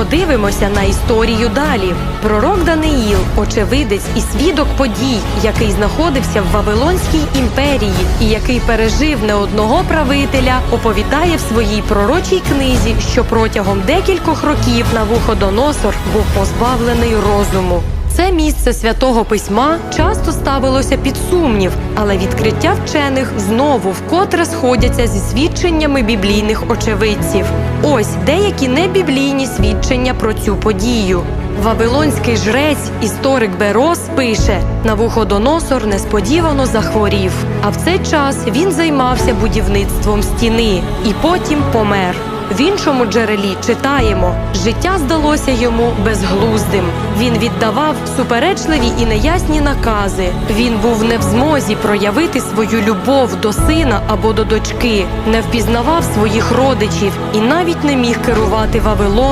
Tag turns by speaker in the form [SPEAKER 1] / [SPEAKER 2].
[SPEAKER 1] подивимося на історію далі. Пророк Даниїл, очевидець і свідок подій, який знаходився в Вавилонській імперії і який пережив не одного правителя, оповідає в своїй пророчій книзі, що протягом декількох років Навуходоносор був позбавлений розуму. Це місце святого письма часто ставилося під сумнів, але відкриття вчених знову вкотре сходяться зі свідченнями біблійних очевидців. Ось деякі небіблійні свідчення про цю подію. Вавилонський жрець, історик Берос, пише: Навуходоносор несподівано захворів. А в цей час він займався будівництвом стіни і потім помер. В іншому джерелі читаємо: життя здалося йому безглуздим. Він віддавав суперечливі і неясні накази. Він був не в змозі проявити свою любов до сина або до дочки, не впізнавав своїх родичів і навіть не міг керувати Вавилоном.